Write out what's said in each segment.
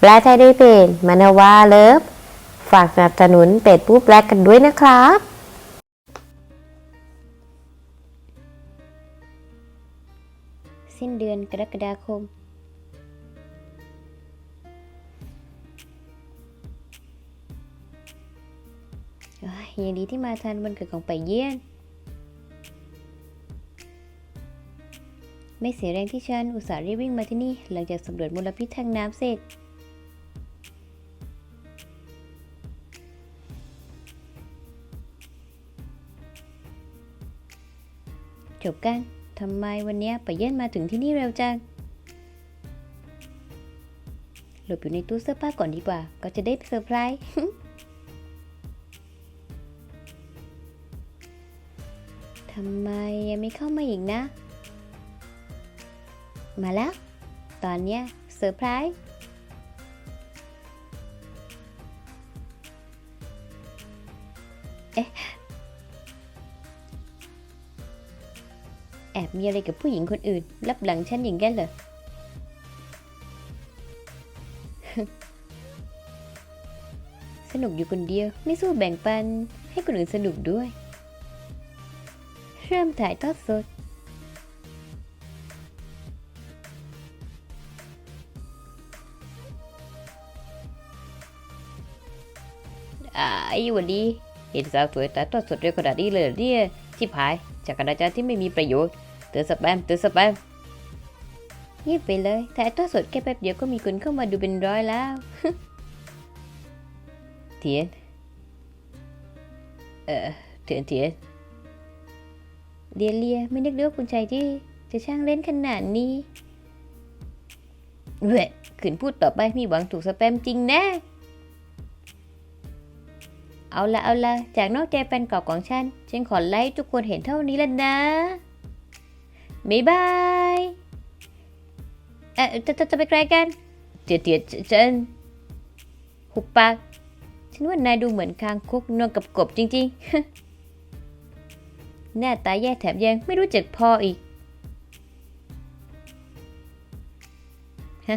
แปลไทยด้วยเพจมานาวาเลิฟฝากสนับสนุนเป็ดผู้แปลกันด้วยนะครับสิ้นเดือนกรกฎาคมยยังดีที่มาทันวันเกิดของไปเยี่ยน ไม่เสียแรงที่ฉันอุตส่าห์รีบวิ่งมาที่นี่ หลังจากสำรวจมลพิษทางน้ำเสร็จ จบกันทำไมวันนี้ไปเยี่ยนมาถึงที่นี่เร็วจัง หลบอยู่ในตู้เสื้อผ้าก่อนดีกว่า ก็จะได้เซอร์ไพรส์ทำไมยังไม่เข้ามาอีกนะ มาแล้ว ตอนเนี้ยเซอร์ไพรส์ มีอะไรกับผู้หญิงคนอื่นรับหลังฉันอย่างนั้นเหรอ สนุกอยู่คนเดียวไม่สู้แบ่งปันให้คนอื่นสนุกด้วย เริ่มถ่ายทอดสด อ่าไอ้วันดีเห็นสาวสวยแต่ทอดสดเร็วขนาดนี้เลยเหรอเนี่ยชิบหายจากอาจารย์ที่ไม่มีประโยชน์ เตือนสแปมเตือนสแปมเงียบไปเลยถ่ายทอดสดแค่แป๊บเดียวก็มีคนเข้ามาดูเป็นร้อยแล้ว เทียน เออเทียนเทียนเดียเลียไม่นึกเลยว่าคุณชายที่จะช่างเล่นขนาดนี้เว้ยขืนพูดต่อไปมีหวังถูกสแปมจริงแนะเอาละเอาละจากนอกใจแฟนเก่าของฉัน ฉันขอไล่ทุกคนเห็นเท่านี้แล้วนะ บ๊ายบายเอ๊ะจะจะไปไกลกันเดี๋ยวเดี๋ยวฉันหุบปากฉันว่านายดูเหมือนคางคกนวลกับกบจริงๆ หน้าตาแย่แถมยังไม่รู้จักพออีกฮะ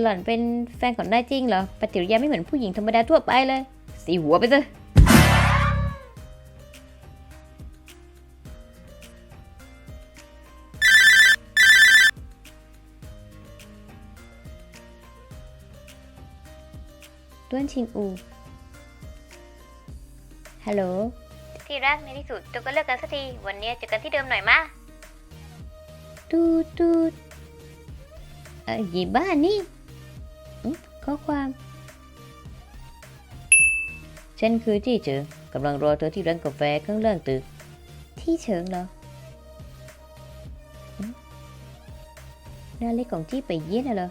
หล่อนเป็นแฟนของนายจริงเหรอปฏิกิริยาไม่เหมือนผู้หญิงธรรมดาทั่วไปเลย สีหัวไปซะ ต้วนชิงอู ฮัลโหล ที่รักในที่สุดเราก็เลิกกันสักที วันนี้เจอกันที่เดิมหน่อยมาตูดตูดเอ่อยีบ้านี่อืมข้อความ ฉันคือที่เฉิงกำลังรอเธอที่ร้านกาแฟข้างล่างตึก ที่เฉิงเหรออืมหน้าเล็กของจี้ไปเยี่ยนน่ะเหรอ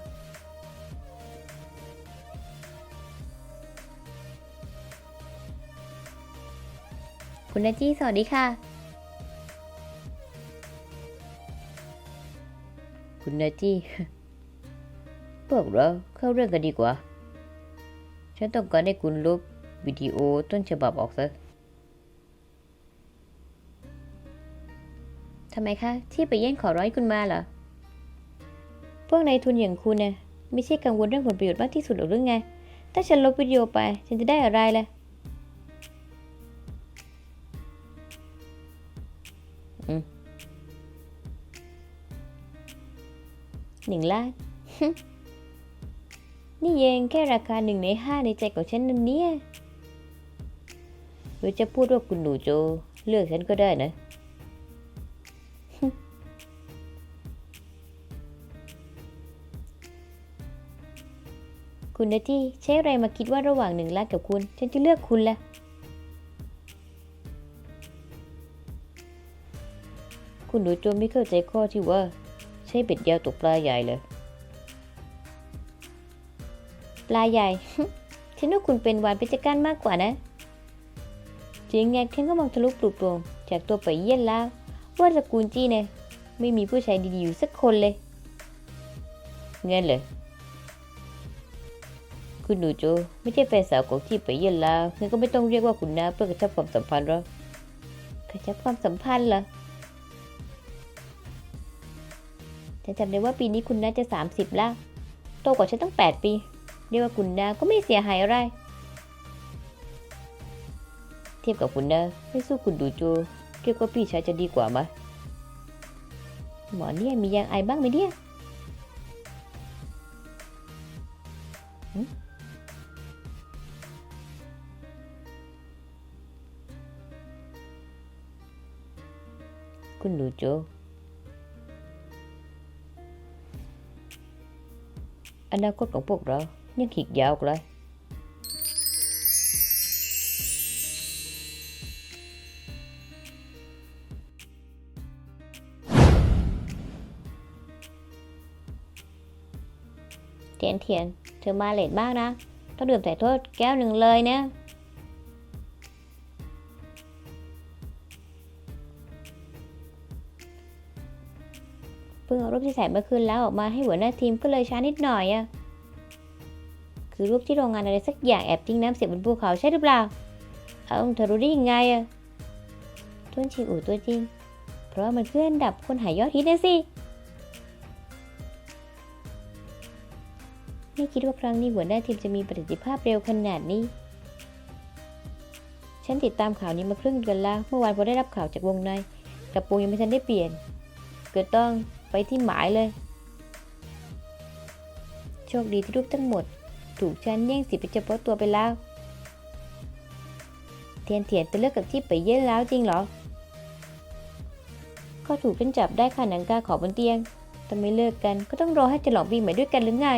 คุณนาจี้สวัสดีค่ะ คุณนาจี้พวกเราเข้าเรื่องกันดีกว่า ฉันต้องการให้คุณลบวิดีโอต้นฉบับออกซะทำไมคะ ที่ไปแย่งขอร้อยคุณมาเหรอ พวกนายทุนอย่างคุณเนี่ยไม่ใช่กังวลเรื่องผลประโยชน์มากที่สุดหรือไง ถ้าฉันลบวิดีโอไป ฉันจะได้อะไรล่ะ หนึ่งล้าน นี่เองแค่ราคาหนึ่งในห้าในใจของฉันนั่นเนี่ยหรือจะพูดว่าคุณหนูโจ เลือกฉันก็ได้นะ คุณนาที่ใช้อะไรมาคิดว่าระหว่างหนึ่งล้านกับคุณ ฉันจะเลือกคุณล่ะคุณหนูโจไม่เข้าใจข้อที่ว่า ใช้เบ็ดยาวตกปลาใหญ่เลย ปลาใหญ่ ฉันว่าคุณเป็นวานเพชรการมากกว่านะจริงไงกฉันก็มองทะลุปลุกโปรงจากตัวไปเยี่ยนแล้ว ว่าตระกูลจี้เนี่ยไม่มีผู้ชายดีๆอยู่สักคนเลย เงินเลย คุณหนูโจไม่ใช่แฟนสาวของที่ไปเยี่ยนแล้วงั้นก็ไม่ต้องเรียกว่าคุณน้าเพื่อกระชับความสัมพันธ์หรอกกระชับความสัมพันธ์เหรอ ฉันจำได้ว่าปีนี้คุณน่าจะ 30 แล้ว โตกว่าฉันตั้ง 8 ปี เรียกว่าคุณนาก็ไม่เสียหายอะไร เทียบกับคุณนาไม่สู้คุณดูจูเรียกว่าพี่ชายจะดีกว่าไหมหมอเนี่ยมียางไอบ้างไหมเนี่ยคุณดูจู อนาคตของพวกเรายังขีกยาวไกลเทียนเทียนเธอมาเลทมากนะ ต้องดื่มใส่โทษแก้วหนึ่งเลยนะเพิ่ง ที่ใส่เมื่อคืนแล้วออกมาให้หัวหน้าทีมก็เลยช้านิดหน่อยอะคือรูปที่โรงงานอะไรสักอย่างแอบทิ้งน้ำเสียบนภูเขาใช่หรือเปล่า เอาเธอรู้ได้ยังไงอะต้นชิงอู่ตัวจริง เพราะว่ามันเคืออันดับคนหายยอดฮิตนะสิ ไม่คิดว่าครั้งนี้หัวหน้าทีมจะมีประสิทธิภาพเร็วขนาดนี้ ฉันติดตามข่าวนี้มาครึ่งเดือนแล้ว เมื่อวานพอได้รับข่าวจากวงในกระโปรงยังไม่ทันได้เปลี่ยน เกิดต้อง ไปที่หมายเลย โชคดีที่รูปทั้งหมด ถูกฉันแย่งสิทธิ์ไปเฉพาะตัวไปแล้ว เทียนเทียนไปเลิกกับที่ไปเย็นแล้วจริงเหรอ ก็ถูกฉันจับได้ค่ะหนังกาขอบนเตียงแต่ไม่เลิกกันก็ต้องรอให้ฉลองปีใหม่ด้วยกันหรือไง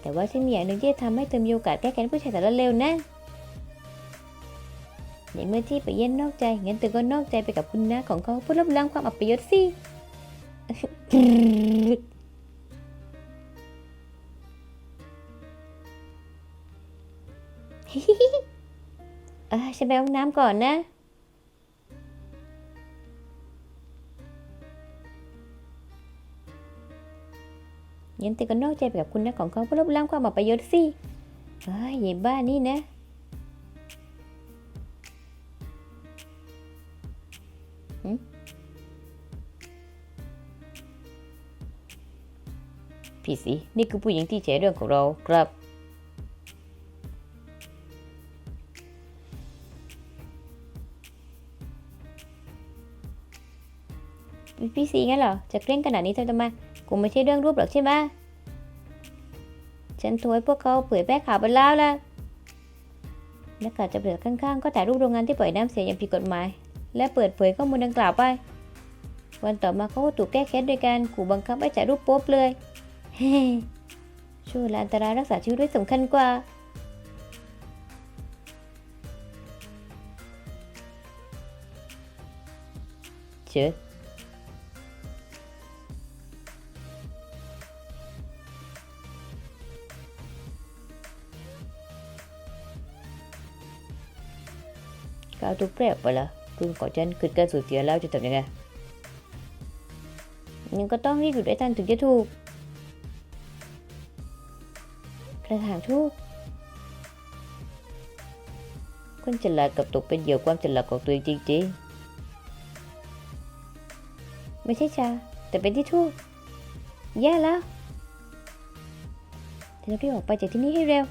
แต่ว่าฉันมีอย่างหนึ่งที่จะทำให้เธอมีโอกาสแก้แค้นผู้ชายแต่ละเร็วนะ ในเมื่อที่ไปเย็นนอกใจ งั้นเธอก็นอกใจไปกับคุณน้าของเขาเพื่อลบล้างความอัปยศสิเออฉันไปห้องน้ำก่อนนะยันติก็นอกใจไปกับคุณนะของเขาเพื่อลบล้างความอัปยศสิเฮ้ยยายบ้านี่นะ พี่สินี่คือผู้หญิงที่แฉเรื่องของเราครับ พี่สีงั้นเหรอ จะเคร่งขนาดนี้เธอทำไมกูไม่ใช่เรื่องรูปหรอกใช่ไหมฉันทรให้พวกเขาเผยแพร่ข่าวไปแล้วล่ะนักข่าวจะเปิดข้างๆ ก็ถ่ายรูปโรงงานที่ปล่อยน้ำเสียอย่างผิดกฎหมาย และเปิดเผยข้อมูลดังกล่าวไป วันต่อมาเขาก็ถูกแก้แค้นโดยการขู่บังคับให้จ่ายรูปโป๊บเลย เฮ้ช่วยและอันตรายรักษาชีวิตไว้สำคัญกว่าเชิญก็เอาทุกเปรียบไปละคุณของฉันเกิดการสูญเสียแล้วจะทำยังไงยังก็ต้องรีบอยู่ด้วยกันถึงจะถูก ถางทูบคนฉลาดกับตกเป็นเหยื่อความฉลาดของตัวเองจริงๆ ไม่ใช่ชา แต่เป็นที่ทูบแย่แล้วเดี๋ยวเรารีบออกไปจากที่นี่ให้เร็ว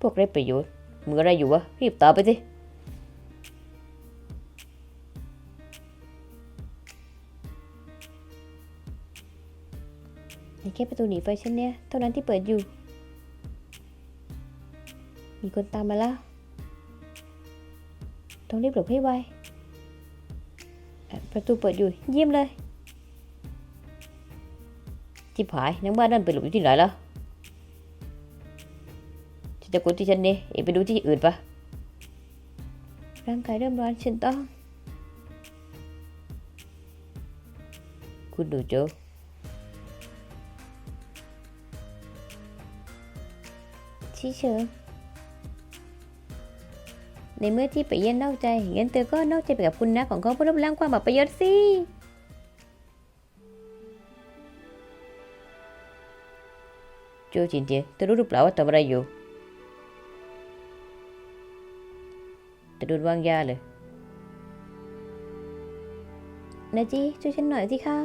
พวกไร้ประโยชน์มืออะไรอยู่วะ รีบตามไปสิ ค่ประตูหนีไฟเชั้นเนี้ยเท่านั้นที่เปิดอยู่ มีคนตามมาแล้ว ต้องรีบหลบให้ไว ประตูเปิดอยู่เยี่ยมเลย จิบหายนังบ้านนั่นไปหลบอยู่ที่ไหนแล้วฉันจะกดที่ฉันนี่เอ็งไปดูที่อื่นปะร่างกายเริ่มร้อนฉันต้อง คุณดูโจ เชิงในเมื่อที่ไปเยี่ยนนอกใจงั้นเธอก็นอกใจไปกับคุณนะของเขาเพื่อลบล้างความอับประโยศสิโจจินเจียเธอรู้หรือเปล่าว่าทำอะไรอยู่แต่โดนวางยาเลยนาจีช่วยฉันหน่อยสิคะ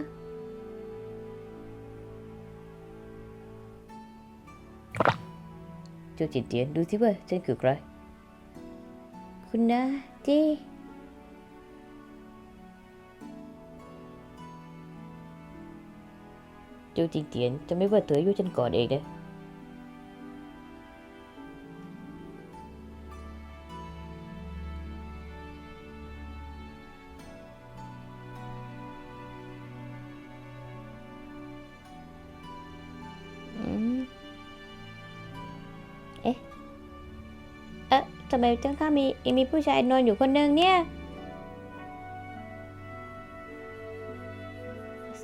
เจ้าจินเตียนดูสิว่าฉันคือใคร คุณนะจีเจ้าจินเตียนจะไม่ว่าเธออายุฉันก่อนเองนะ ทำไมข้ามีมีผู้ชายนอนอยู่คนหนึ่งเนี่ย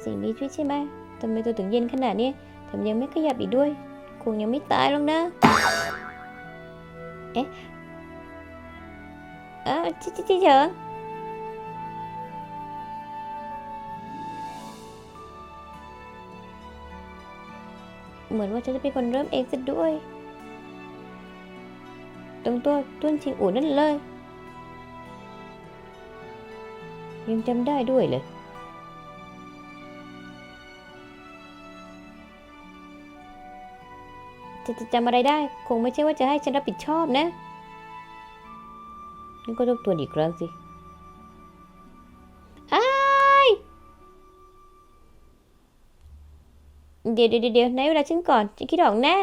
สิ่งนี้ช่วยใช่ไหมทำไมตัวถึงเย็นขนาดนี้แถมยังไม่ขยับอีกด้วย คงยังไม่ตายหรอกนะ เอ๊ะเออจิจิจิเฉิงเหมือนว่าฉันจะเป็นคนเริ่มเองซะด้วย ตรงตัวต้นชิงอู่นั่นเลย ยังจำได้ด้วยเลย จะจะจำอะไรได้ คงไม่ใช่ว่าจะให้ฉันรับผิดชอบนะนั่นก็ต้องตวนอีกครั้งสิไอ้เดี๋ยวเดี๋ยวเดี๋ยวในเวลาฉันก่อนฉันคิดออกแน่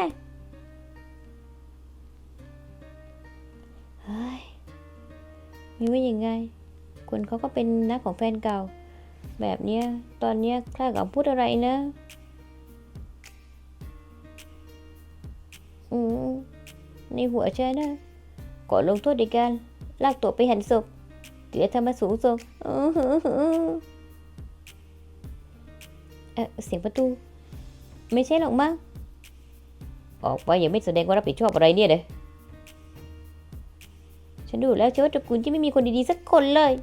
มีว่าอยังไงคนเขาก็เป็นนักของแฟนเก่า แบบเนี้ยตอนเนี้ยข้ากับพูดอะไรนะอืมในหัวฉันนะก่อนลงโทษในการลากตัวไปหันศพเดี๋ยวทำมาสูงส่งอื้อเอะเสียงประตู ไม่ใช่หรอกมั้งออกไปยังไม่แสดงว่ารับผิดชอบอะไรเนี่ยเลย ฉันดูแล้วเชื่อว่าตระกูลที่ไม่มีคนดีๆสักคนเลย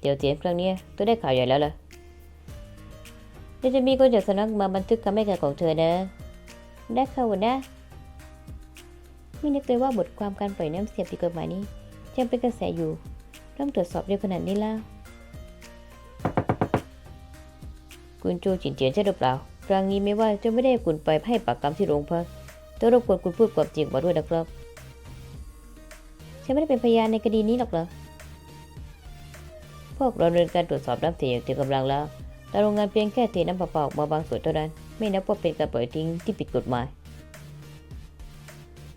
เดี๋ยวเจียนครั้งนี้ตัวได้ข่าวใหญ่แล้วล่ะเดี๋ยวจะมีคนจากสำนักมาบันทึกคำให้การของเธอนะได้ค่ะหัวหน้าไม่นึกเลยว่าบทความการปล่อยน้ำเสียผิดกฎหมายนี้ยังเป็นกระแสอยู่เริ่มตรวจสอบเร็วขนาดนี้แล้ว คุณโจจินเจียนใช่หรือเปล่า ครั้งนี้ไม่ว่าจะไม่ได้คุณไปให้ปากคำที่โรงพักแต่รบกวนคุณพูดความจริงมาด้วยนะครับ ฉันไม่ได้เป็นพยานในคดีนี้หรอกเหรอ พวกเราดำเนินการตรวจสอบน้ำเสียอย่างเต็มกำลังแล้ว แต่โรงงานเพียงแค่เทน้ำเปล่าออกมาบางส่วนเท่านั้น ไม่นับว่าเป็นการปล่อยทิ้งที่ผิดกฎหมาย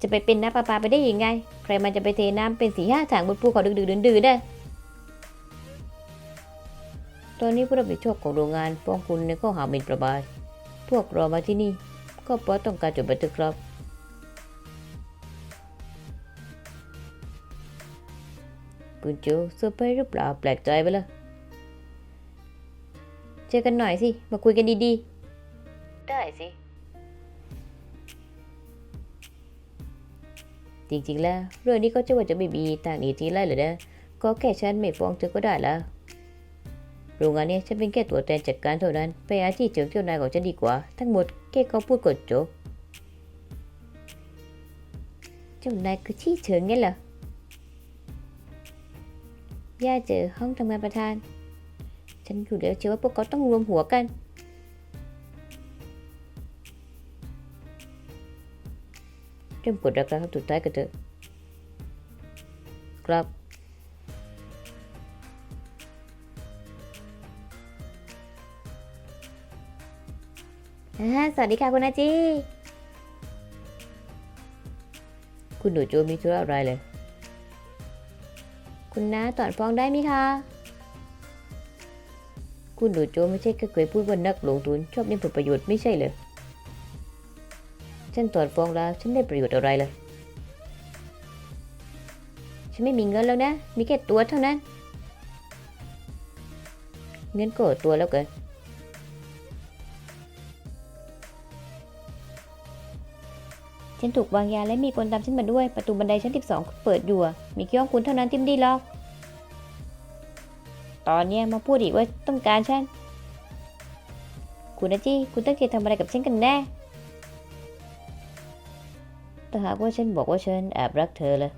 จะไปเป็นน้ำประปาไปได้ยังไง ใครมันจะไปเทน้ำเป็นสีห้าถังบนภูเขาดึกๆดื่นๆได้ตอนนี้ผู้รับผิดชอบของโรงงานฟ้องคุณในข้อหาหมิ่นประมาท พวกเรามาที่นี่ ก็เพราะต้องการจดบันทึกครับ คุณโจเซอร์ไพรส์หรือเปล่าแปลกใจไปละเจอกันหน่อยสิ มาคุยกันดีๆ ได้สิ จริงๆแล้ว เรื่องนี้ก็จะว่าจะไม่มีทางหนีทีไล่เลยนะ ก็แค่ฉันไม่ฟ้องเธอก็ได้แล้ว โรงงานเนี้ฉันเป็นแค่ตัวแทนจัดการเท่านั้น ไปอาชีพเจิงเที่ยวนายของฉันดีกว่า ทั้งหมดแค่เขาพูดกดจบ เจ้านายคือชี้เฉิงไงเหรอย่าเจอห้องทำงานประธาน ฉันอยู่แล้วเชื่อว่าพวกเขาต้องรวมหัวกันเริ่มกดราคาครั้งสุดท้ายกันเถอะครับ สวัสดีค่ะคุณอาจีคุณหนูโจมีธุระอะไรเลย คุณน้าถอนฟ้องได้ไหมคะ คุณหนูโจไม่ใช่แค่เคยพูดว่านักลงทุนชอบเล่นผลประโยชน์ไม่ใช่เลยฉันถอนฟ้องแล้วฉันได้ประโยชน์อะไรเลยฉันไม่มีเงินแล้วนะ มีแค่ตัวเท่านั้น เงินก็ตัวแล้วเกิน ฉันถูกวางยาและมีคนตามฉันมาด้วย ประตูบันไดชั้น 12 เปิดอยู่ มีแค่ห้องคุณเท่านั้นที่ไม่ได้ล็อก ตอนนี้มาพูดอีกว่าต้องการฉัน คุณนะจี้ คุณตั้งใจทำอะไรกับฉันกันแน่ถ้าหากว่าฉันบอกว่าฉันแอบรักเธอเละ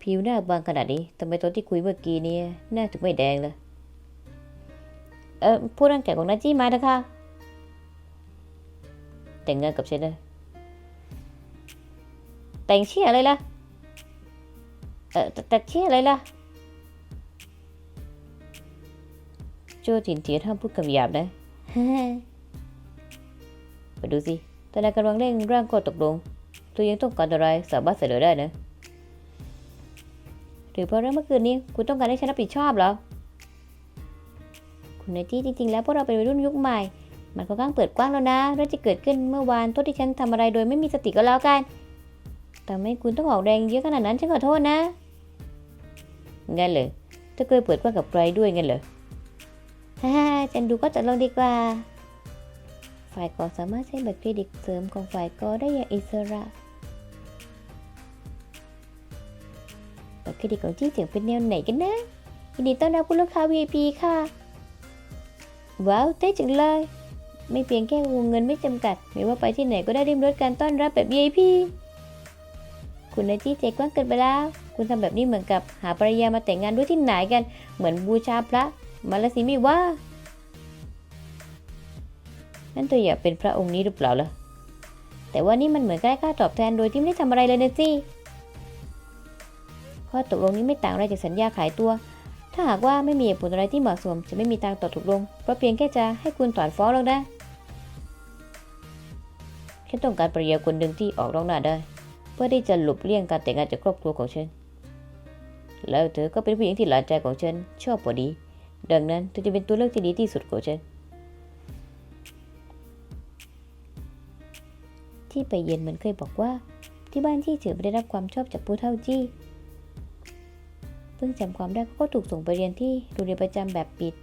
ผิวหน้าบางขนาดนี้ทำไมตอนที่คุยเมื่อกี้เนี่ยหน้าถึงไม่แดงเลย เออผู้ร่างแก่ของนาจี้มาเถอะค่ะแต่งงานกับฉันนะแต่งเชี่ยอะไรล่ะเออแต่เชี่ยอะไรล่ะโจถิ่นเทียห้าพูดคำหยาบนะไปดูสิตอนนายกำลังเร่งร่างข้อตกลงตัวยังต้องการอะไรสามารถเสนอได้นะ หรือเพราะเรื่องเมื่อคืนนี้ คุณต้องการให้ฉันรับผิดชอบเหรอ คุณนายจี้จริงๆ แล้วพวกเราเป็นวัยรุ่นยุคใหม่ มันค่อนข้างเปิดกว้างแล้วนะเรื่องที่เกิดขึ้นเมื่อวานโทษที่ฉันทำอะไรโดยไม่มีสติก็แล้วกัน แต่ไม่คุณต้องออกแรงเยอะขนาดนั้นฉันขอโทษนะงั้นเลยเธอเคยเปิดกว้างกับใครด้วยงั้นเหรอฮ่าฉันดูก็จะลงดีกว่า ฝ่ายกอสามารถใช้บัตรเครดิตเสริมของฝ่ายกอได้อย่างอิสระบัตรเครดิตของจี้เสียงเป็นแนวไหนกันนะยินดีต้อนรับผู้ลูกค้า VIP ค่ะ ว้าวเต้จังเลยไม่เพียงแค่วงเงินไม่จำกัดไม่ว่าไปที่ไหนก็ได้ริมรถการต้อนรับแบบ VIP คุณนายจี้ใจกว้างเกินไปแล้ว คุณทำแบบนี้เหมือนกับหาภรรยามาแต่งงานด้วยที่ไหนกัน เหมือนบูชาพระมาละสิมีว่า นั่นเธออยากเป็นพระองค์นี้หรือเปล่าล่ะ แต่ว่านี่มันเหมือนได้ค่าตอบแทนโดยที่ไม่ได้ทำอะไรเลยนะสิข้อตกลงนี้ไม่ต่างอะไรจากสัญญาขายตัว ถ้าหากว่าไม่มีเหตุผลอะไรที่เหมาะสม จะไม่มีทางต่อตกลง เพราะเพียงแค่จะให้คุณถอนฟ้องแล้วนะฉันต้องการภรรยาคนหนึ่งที่ออกร้องหน้าได้ เพื่อที่จะหลบเลี่ยงการแต่งงานจากครอบครัวของฉัน แล้วเธอก็เป็นผู้หญิงที่หลานใจของฉันชอบพอดี ดังนั้นเธอจะเป็นตัวเลือกที่ดีที่สุดของฉัน ที่ไปเย็นเหมือนเคยบอกว่า ที่บ้านที่เฉอไม่ได้รับความชอบจากผู้เฒ่าจี้ เพิ่งจำความได้ก็ถูกส่งไปเรียนที่โรงเรียนประจำแบบปิด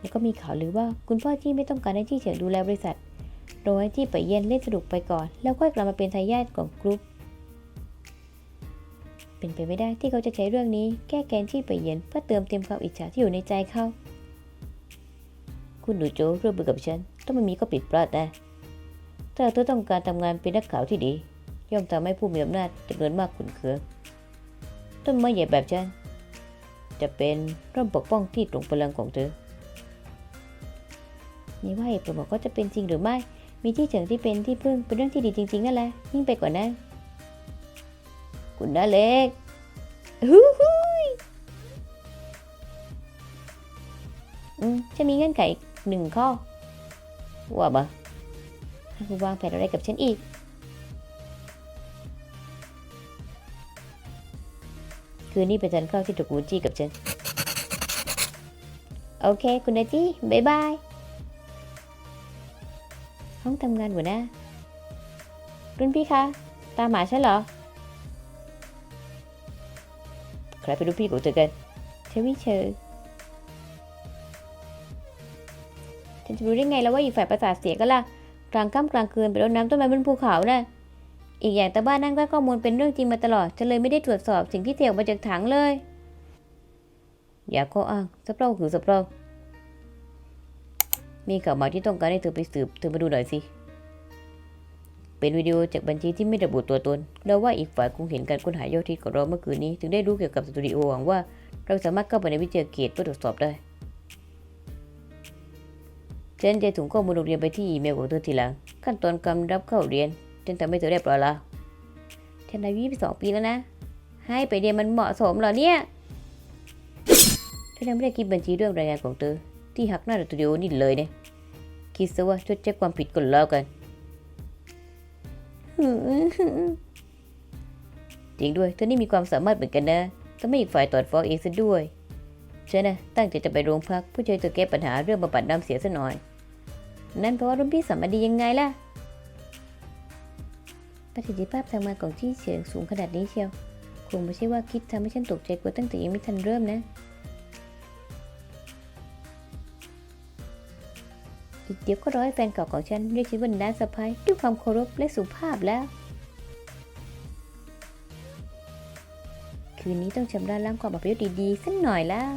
แล้วก็มีข่าวลือว่าคุณพ่อจี้ไม่ต้องการให้จี้เฉิงดูแลบริษัทโดยให้จี้ไปเย็นเล่นสนุกไปก่อน แล้วค่อยกลับมาเป็นทายาทของกรุ๊ปเป็นไปไม่ได้ที่เขาจะใช้เรื่องนี้แก้แค้นที่ไปเย็นเพื่อเติมเต็มความอิจฉาที่อยู่ในใจเขาคุณหนูโจเรื่องเบื่อกับฉันต้องไม่มีก็ปิดพลาดนะถ้าเธอต้องการทำงานเป็นนักข่าวที่ดี ย่อมทำให้ผู้มีอำนาจจำนวนมากขุนเคือง ต้นไม้ใหญ่แบบฉันจะเป็นร่มปกป้องที่ตรงพลังของเธอนี่ว่าเหตุผลของเขาจะเป็นจริงหรือไม่ มีที่เฉิงที่เป็นที่พึ่งเป็นเรื่องที่ดีจริง ๆ นั่นแหละ ยิ่งไปกว่านั้น คุณน้าเล็กฮู้ฮู้อืมจะมีเงื่อนไขอีกหนึ่งข้อ ว่ามาถ้าคุณวางแผนอะไรกับฉันอีก คืนนี้เป็นทานข้าวที่ตระกูจี้กับฉัน โอเค คุณนาจี้บายบาย ห้องทำงานหัวหน้า รุ่นพี่คะ ตามหมาฉันเหรอ ใครเป็นลูกพี่ของเธอกันเชวิเชอร์ฉันจะรู้ได้ไงแล้วว่าอีกฝ่ายประสาทเสียก็ล่ะ กลางค่ำกลางคืนไปรดน้ำต้นไม้บนภูเขาน่ะ อีกอย่างต่บ้านนั่นก็ข้อมูลเป็นเรื่องจริงมาตลอดฉันเลยไม่ได้ตรวจสอบสิ่งที่เสียออกมาจากถังเลย อย่าข้ออ้างสะเพร่าคือสะเพร่ามีข่าวมาที่ต้องการให้เธอไปสืบเธอมาดูหน่อยสิ เป็นวิดีโอจากบัญชีที่ไม่ระบุตัวตนเราว่าอีกฝ่ายคงเห็นการค้นหายอดฮิตของเราเมื่อคืนนี้ ถึงได้รู้เกี่ยวกับสตูดิโอหวังว่า เราสามารถเข้าไปในวิจัยเขตเพื่อตรวจสอบได้ฉันจะถุงข้อมูลโรงเรียนไปที่อีเมลของเธอทีหลัง ขั้นตอนการรับเข้าเรียน ฉันทำให้เธอเรียบร้อยแล้วฉันอายุ22ปีแล้วนะ ให้ไปเรียนมันเหมาะสมเหรอเนี่ยฉันยังไม่ได้คิดบัญชีเรื่องรายงานของเธอ ที่หักหน้าสตูดิโอนี่เลยเนี่ยคิดซะว่าชดใช้ความผิดก่อนแล้วกันจริงด้วยเธอนี่มีความสามารถเหมือนกันนะต้องไม่อีกฝ่ายตอดฟ้องเองซะด้วยฉันนะตั้งใจจะไปโรงพักเพื่อช่วยเธอแก้ปัญหาเรื่องบำบัดน้ำเสียซะหน่อย นั่นเพราะว่ารุ่นพี่สามารถดียังไงล่ะ ประสิทธิภาพทางงาของที่เสียงสูงขนาดนี้เชียว คงไม่ใช่ว่าคิดทำให้ฉันตกใจกลัวตั้งแต่ยังไม่ทันเริ่มนะ อีกเดี๋ยวก็ร้อให้แฟนเก่าของฉันเรียกฉันว่าน้าสะพ้ายด้วยความเคารพและสุภาพแล้ว คืนนี้ต้องชำระล้างความอับยศดีๆสักหน่อยแล้ว